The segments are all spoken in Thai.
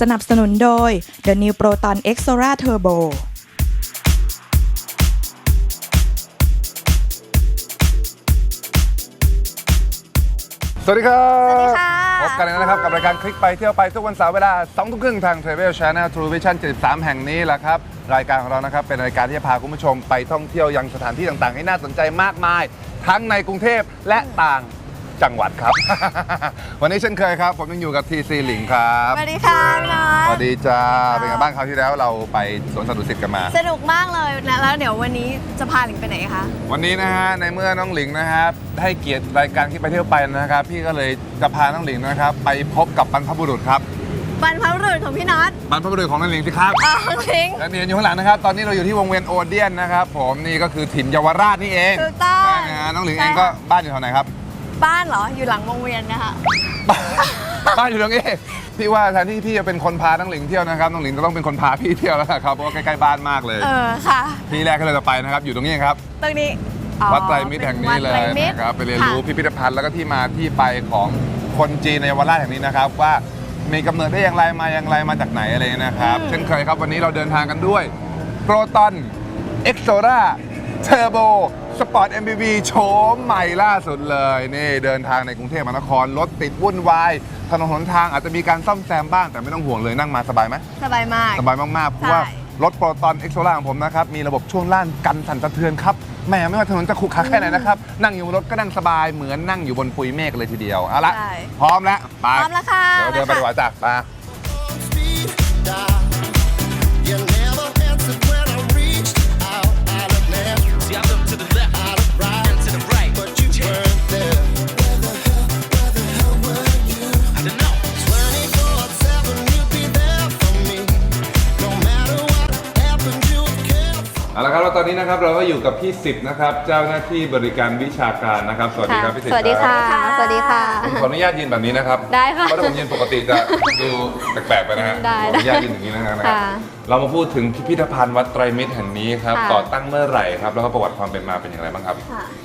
สนับสนุนโดย The New Proton X Solar Turbo สวัสดีครับ สวัสดีค่ะ พบกันแล้วนะครับ กับรายการคลิกไปเที่ยวไปทุกวันเสาร์เวลา2ทุ่มครึ่งทาง Travel Channel True Vision 73 แห่งนี้แหละครับ รายการของเรานะครับ เป็นรายการที่จะพาคุณผู้ชมไปท่องเที่ยวยังสถานที่ต่างๆ ให้น่าสนใจมากมาย ทั้งในกรุงเทพและต่าง จังหวัดครับ วันนี้เช่นเคยครับ ผมยังอยู่กับทีซีหลิงครับสวัสดีค่ะพี่น้อสยวัสดีจ้าเป็นไงบ้างคราวที่แล้วเราไปสวนสนุสิตกันมา สนุกมากเลยนะแล้วเดี๋ยววันนี้จะพาหลิงไปไหนคะวันนี้นะฮะในเมื่อน้องหลิงนะครับให้เกียรติรายการที่ไปเที่ยวไปนะครับ พี่ก็เลยจะพาน้องหลิงนะครับ ไปพบกับบรรพบุรุษครับบรรพบุรุษของพี่น็อตบรรพบุรุษของน้องหลิงสิครับอ๋อจริงและนี่อยู่ข้างหลังนะครับ ตอนนี้เราอยู่ที่วงเวียนโอเดียนนะครับ ผมนี่ก็คือถิ่นเยาวราชนี่เองถูกต้องใช่นะฮะน้องหลิงเองใช่ก็ค่ะบ้านอยู่แถวไหนครับ บ้านเหรอ อยู่หลังวงเวียนนะคะบ้านบ้านอยู่ตรงนี้พี่ว่าแทนที่พี่จะเป็นคนพาน้องหลิงเที่ยวนะครับน้องหลิงจะต้องเป็นคนพาพี่เที่ยวแล้วล่ะครับเพราะว่าใกล้ๆบ้านมากเลยเออค่ะ ที่แรกที่เราจะไปนะครับ อยู่ตรงนี้ครับ ตรงนี้อ๋อวัดไตรมิตรแห่งนี้เลยวัดไตรมิตนะครับไปเรียนรู้ค่ะพิพิธภัณฑ์แล้วก็ที่มาที่ไปของคนจีนในเยาวราชแห่งนี้นะครับ ว่ามีกำเนิดได้อย่างไรมาอย่างไรมาจากไหนอะไรนะครับ เช่นเคยครับวันนี้เราเดินทางกันด้วยโปรตอนเอ็กโซราเทอร์โบ สปอร์ต MPV โฉมใหม่ล่าสุดเลย นี่เดินทางในกรุงเทพมหานคร รถติดวุ่นวาย ถนนหนทางอาจจะมีการซ่อมแซมบ้าง แต่ไม่ต้องห่วงเลยนั่งมาสบายไหม สบายมาก สบายมาก ๆ เพราะว่าใช่รถโปรตอนเอ็กโซล่าของผมนะครับ มีระบบช่วงล่างกันสั่นสะเทือนครับแหม่ไม่ว่าถนนจะขรุขระแค่ไหนนะครับ นั่งอยู่บนรถก็นั่งสบายเหมือนนั่งอยู่บนปุยเมฆเลยทีเดียวเอาละใช่ พร้อมแล้วไปพร้อมแล้วค่ะเดี๋ยวเดินไปดีกว่าจ้ะไป นนี้นะครับเราก็อยู่กับพี่สิบนะครับ เจ้าหน้าที่บริการวิชาการนะครับ สวัสดีครับพี่สิบสวัสดีค่ะ สวัสดีค่ะ ผมขออนุญาตยืนแบบนี้นะครับได้ค่ะเพราะถ้าผมยืนปกติจะดูแปลกๆไปนะฮะได้ขออนุญาตยืนอย่างนี้นะครับค่ะเรามาพูดถึงพิพิธภัณฑ์วัดไตรมิตรแห่งนี้ครับค่ะก่อตั้งเมื่อไหร่ครับ แล้วก็ประวัติความเป็นมาเป็นอย่างไรบ้างครับ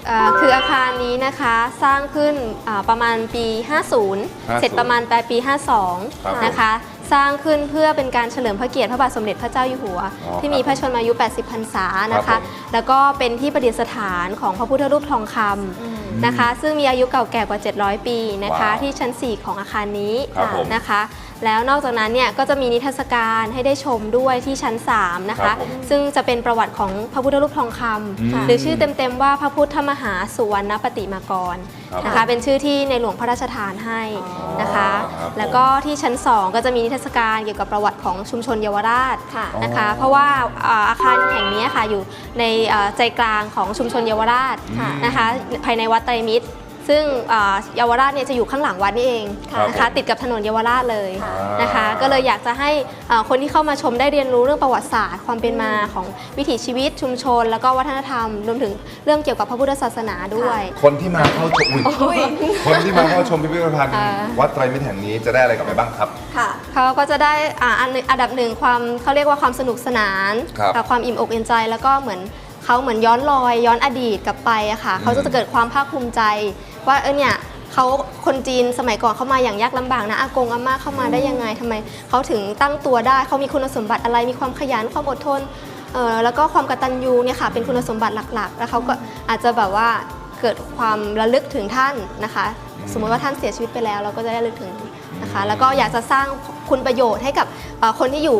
เอ่อคืออาคารนี้นะคะสร้างขึ้นอ่าประมาณปี 50 เสร็จประมาณปลายปีครับ52 นะคะ สร้างขึ้นเพื่อเป็นการเฉลิมพระเกียรติพระบาทสมเด็จพระเจ้าอยู่หัว อ๋อที่มีพระชนมายุ 80 พรรษานะครัคะ บผม แล้วก็เป็นที่ประดิษฐานของพระพุทธรูปทองคำนะคะ ซึ่งมีอายุเก่าแก่กว่า 700 ปีนะคะ ว้าวที่ชั้น 4 ของอาคารนี้ครับผม นะคะ แล้วนอกจากนั้นเนี่ยก็จะมีนิทรรศการให้ได้ชมด้วยที่ชั้น 3 นะครัคะ บผมซึ่งจะเป็นประวัติของพระพุทธรูปทองคำอืมหรือชื่อเต็มๆว่าพระพุทธมหาสุวรรณปฏิมากรครับนะคะเป็นชื่อที่ในหลวงพระราชทานให้นะคะครับผมแล้วก็ที่ชั้น 2 ก็จะมีนิทรรศการเกี่ยวกับประวัติของชุมชนเยาวราชนะคะเพราะว่าอ่าอาคารแห่งนี้ค่ะอยู่ในอ่าใจกลางของชุมชนเยาวราชนะคะภายในวัดไตรมิตร ซึ่งอ่าเยาวราชเนี่ยจะอยู่ข้างหลังวัดนี่เองครับนะคะติดกับถนนเยาวราชเลยค่ะนะคะ ก็เลยอยากจะให้อ่าคนที่เข้ามาชมได้เรียนรู้เรื่องประวัติศาสตร์ ความเป็นมาของวิถีชีวิตชุมชน แล้วก็วัฒนธรรมรวมถึงเรื่องเกี่ยวกับพระพุทธศาสนาด้วย คนที่มาเข้าชมอุ๊ยคนที่มาเข้าชมพิพิธภัณฑ์อ่าวัดไตรมิตรแห่งนี้จะได้อะไรกลับไปบ้างครับค่ะเขาก็จะได้อ่าอันหนึ่งอันดับหนึ่งความเขาเรียกว่าความสนุกสนานครับกับความอิ่มอกอิ่มใจแล้วก็เหมือนเขาเหมือนย้อนรอยย้อนอดีตกลับไปอะค่ะเขาจะเกิดความภาคภูมิใจ ว่าเออเนี่ยเขาคนจีนสมัยก่อนเขามาอย่างยากลำบากนะอากงอาม่าเข้ามาได้ยังไงทำไมเขาถึงตั้งตัวได้เขามีคุณสมบัติอะไรมีความขยันความอดทนเออแล้วก็ความกตัญญูเนี่ยค่ะเป็นคุณสมบัติหลักๆ แล้วเขาก็อาจจะแบบว่าเกิดความระลึกถึงท่านนะคะ สมมติว่าท่านเสียชีวิตไปแล้ว เราก็จะได้ระลึกถึงนะคะ แล้วก็อยากจะสร้างคุณประโยชน์ให้กับเอ่อคนที่อยู่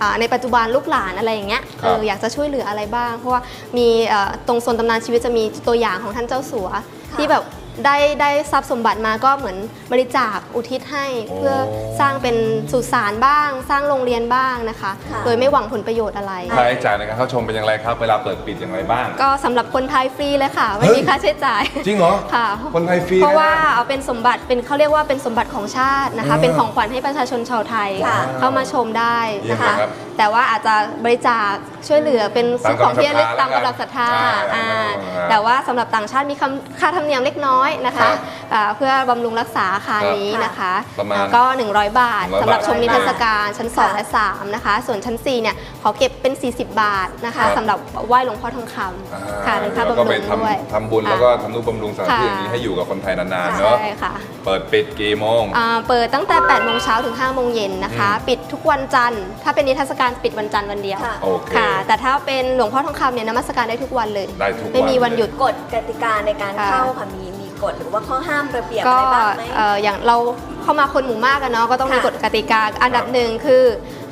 อ่าในปัจจุบันลูกหลานอะไรอย่างเงี้ยครับเอออยากจะช่วยเหลืออะไรบ้าง เพราะว่ามีเอ่อตรงโซนตำนานชีวิตจะมีตัวอย่างของท่านเจ้าสัวที่แบบ ได้ได้ทรัพย์สมบัติมาก็เหมือนบริจาคอุทิศให้โอ้เพื่อสร้างเป็นสุสานบ้าง สร้างโรงเรียนบ้างนะคะค่ะโดยไม่หวังผลประโยชน์อะไรค่าใช้จ่ายในการเข้าชมเป็นอย่างไรครับ เวลาเปิดปิดอย่างไรบ้าง ก็สำหรับคนไทยฟรีเลยค่ะ ไม่เฮ้ยมีค่าใช้จ่าย จริงเหรอค่ะคนไทยฟรีเพราะว่านะเอาเป็นสมบัติเป็นเขาเรียกว่าเป็นสมบัติของชาตินะคะอ่าเป็นของขวัญให้ประชาชนชาวไทยค่ะเข้ามาชมได้นะคะเยี่ยมเลยครับแต่ว่าอาจจะบริจาคช่วยเหลือเป็นตามของที่ระลึกกำลัตางมศรัทธากำลังศรัทธาใช่อ่าอ่าแต่ว่าสำหรับต่างชาติมีคำค่าธรรมเนียมเล็กน้อยอยๆนะครัคะบอ่าเพื่อบำรุงรักษาอาคารครับนี้นะคะประมาณก็ 100 บาท100สำหรับชมนิทรรศบาทการชั้น 2 และ 3 นะคะ ส่วนชั้น 4 เนี่ยขอเก็บเป็น 40 บาทนะครัคะบสำหรับไหว้หลวงพ่อทองคอ่าำค่ะเป็นค่าแล้วบำก็รุไปงด้วยทำทำบุญแล้วก็ทำนุบำรุงสถานที่อย่างนี้ค่ะให้อยู่กับคนไทยนานๆเนาะใช่ค่ะเปิดปิดกี่โมงอ่าเปิดตั้งแต่8โมงเช้าถึง5โมงเย็นนะคะอืมปิดทุกวันจันทร์ ถ้าเป็นนิทรรศการปิดวันจันทร์วันเดียวค่ะโอเคค่ะแต่ถ้าเป็นหลวงพ่อทองคำเนี่ยนมัสการได้ทุกวันเลยได้ทุกวันไม่มีวันหยุดกฎกติกาในการค่ะเข้าค่ะมีมี กฎหรือว่าข้อห้ามระเบียบก็อะไรบ้างไหมเอ่ออย่างเราเข้ามาคนหมู่มากกันเนาะก็ต้องมีค่ะ กฎกติกาอันดับหนึ่งคือ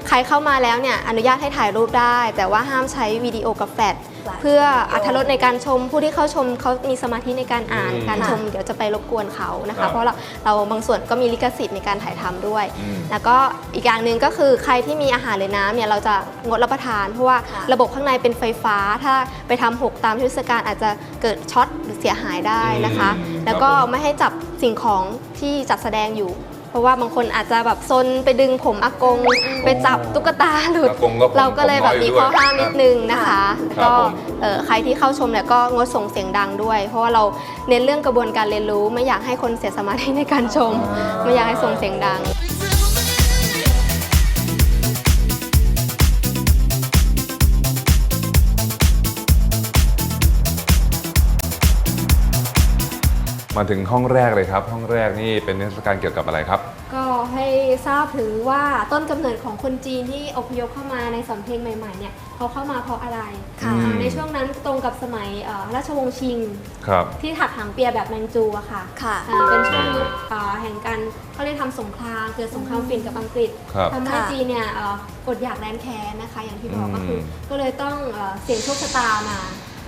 ใครเข้ามาแล้วเนี่ยอนุญาตให้ถ่ายรูปได้ แต่ว่าห้ามใช้วิดีโอกับแฟลชเพื่ออัธรสในการชมผู้ที่เข้าชมเขามีสมาธิในการอ่านอืมการชม เดี๋ยวจะไปรบกวนเขานะครัคะ บเพราะเราเราบางส่วนก็มีลิขสิทธิ์ในการถ่ายทำด้วย อืม แล้วก็อีกอย่างหนึ่งก็คือใครที่มีอาหารหรือน้ำเนี่ยเราจะงดรับประทาน เพราะว่าค่ะ ระบบข้างในเป็นไฟฟ้า ถ้าไปทำหกตามเทศกาลอาจจะเกิดช็อตหรือ เสียหายได้นะคะอืมแล้วก็ครับผมไม่ให้จับสิ่งของที่จัดแสดงอยู่ เพราะว่าบางคนอาจจะแบบซนไปดึงผมอากง ไปจับตุ๊กตาหลุดอากงก็ผมเราก็เลยแบบมีข้อห้ามนิดนึงนะคะครับก็ผมเอ่อใครที่เข้าชมเนี่ยก็งดส่งเสียงดังด้วย เพราะว่าเราเน้นเรื่องกระบวนการเรียนรู้ ไม่อยากให้คนเสียสมาธิในการชม ไม่อยากให้ส่งเสียงดัง มาถึงห้องแรกเลยครับ ห้องแรกนี่เป็นนิทรรศการเกี่ยวกับอะไรครับ ก็ให้ทราบถึงว่าต้นกำเนิดของคนจีนที่อพยพเข้ามาในสำเพ็งใหม่ๆเนี่ยเขาเข้ามาเพราะอะไรค่ะอ่าในช่วงนั้นตรงกับสมัยเอ่อราชวงศ์ชิงครับที่ถักหางเปียแบบแมนจูอะค่ะค่ะอ่าเป็นช่วงยุคเอ่อแห่งการเขาเรียกทำสงครามเกิดสงครามฝิ่นกับอังกฤษครับทำให้ค่ะจีนเนี่ยเอ่อกดอยากแร้นแค้นนะคะ อย่างที่บอกอืมก็คือ ก็เลยต้องเอ่อเสี่ยงโชคชะตามา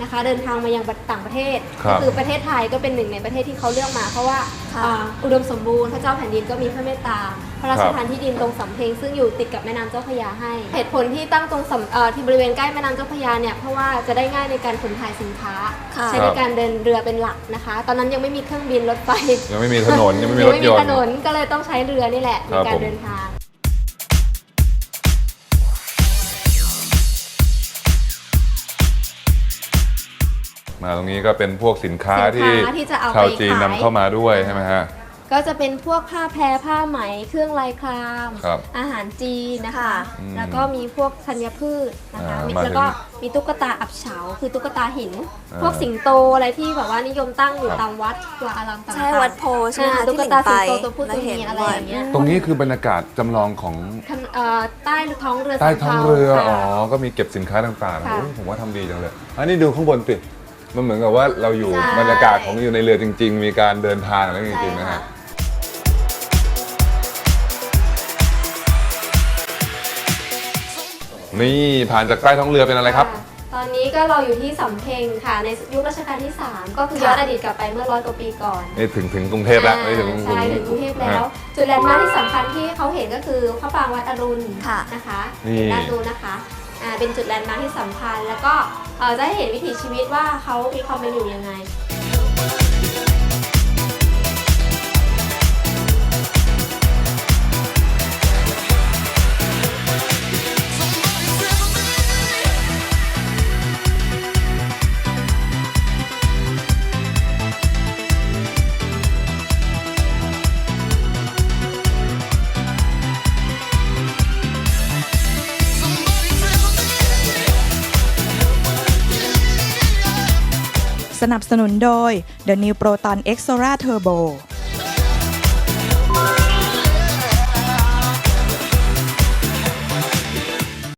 นะคะ เดินทางมายังต่างประเทศครับ ก็คือประเทศไทยก็เป็นหนึ่งในประเทศที่เขาเลือกมา เพราะว่าค่ะอ่าอุดมสมบูรณ์พระเจ้าแผ่นดินก็มีพระเมตตา พระราชทานที่ดินตรงสำเพ็งซึ่งอยู่ติดกับแม่น้ำเจ้าพระยาให้ เหตุผลที่ตั้งตรงสำเอ่อที่บริเวณใกล้แม่น้ำเจ้าพระยาเนี่ยเพราะว่าจะได้ง่ายในการขนถ่ายสินค้าค่ะ ใช้ในการเดินเรือเป็นหลักนะคะ ตอนนั้นยังไม่มีเครื่องบินรถไฟ ยังไม่มีถนนยังไม่มีรถยนถต์นนก็เลยต้องใช้เรือนี่แหละคในรับการผม เดินทาง มาตรงนี้ก็เป็นพวกสินค้าสินที่ค้าที่จะเอาชาวไปจีนขายนำเข้ามาด้วยใช่ไหมฮะก็จะเป็นพวกผ้าแพรผ้าไหมเครื่องลายครามครับอาหารจีนนะคะค่ะอืมแล้วก็มีพวกธัญพืชนะคะอ่ามีมาถึงแล้วก็มีตุ๊กตาอับเฉา คือตุ๊กตาหินอ่าพวกสิงโตอะไรที่แบบว่านิยมตั้งอยู่ครับตามวัดวาอารามต่างๆใช่วัดโพใช่ไหมอ่าคะตุ๊ที่กหลิตางไปสิงโตตัวผู้แล้วตัวเห็นเมียอะไรบ่อย่างเงี้ยตรงนี้คือบรรยากาศจำลองของทำเอ่อใต้ท้องเรือใต้ท้องเรือสำอ๋อภาค่ะก็มีเก็บสินค้าต่างๆค่ะโอ้ผมว่าทำดีจังเลยอันนี้ดูข้างบนสิ มันเหมือนกับว่าเราอยู่ใช่ บรรยากาศของอยู่ในเรือจริง ๆ มีการเดินทางอะไรจริงๆนะฮะ นี่ผ่านจากใต้ท้องเรือเป็นอะไรครับะตอนนี้ก็เราอยู่ที่สำเพ็งค่ะ ในยุครัชกาลที่ 3 ก็คือย้อนอดีตกลับไปเมื่อร้อยกว่าปีก่อน นี่ถึงถึงกรุงเทพแล้วไม่ถึงใช่ถึงกรุงเทพแล้วจุดแลนด์มาร์คที่สำคัญที่เขาเห็นก็คือพระปรางวัดอรุณค่ะ นะคะนี่ ด้านนู้นนะคะอ่าเป็นจุดแลนด์มาร์คที่สำคัญ แล้วก็เอ่อ จะให้เห็นวิถีชีวิตว่าเขามีความเป็นอยู่ยังไง นับสนุนโดย The New Proton Exora Turbo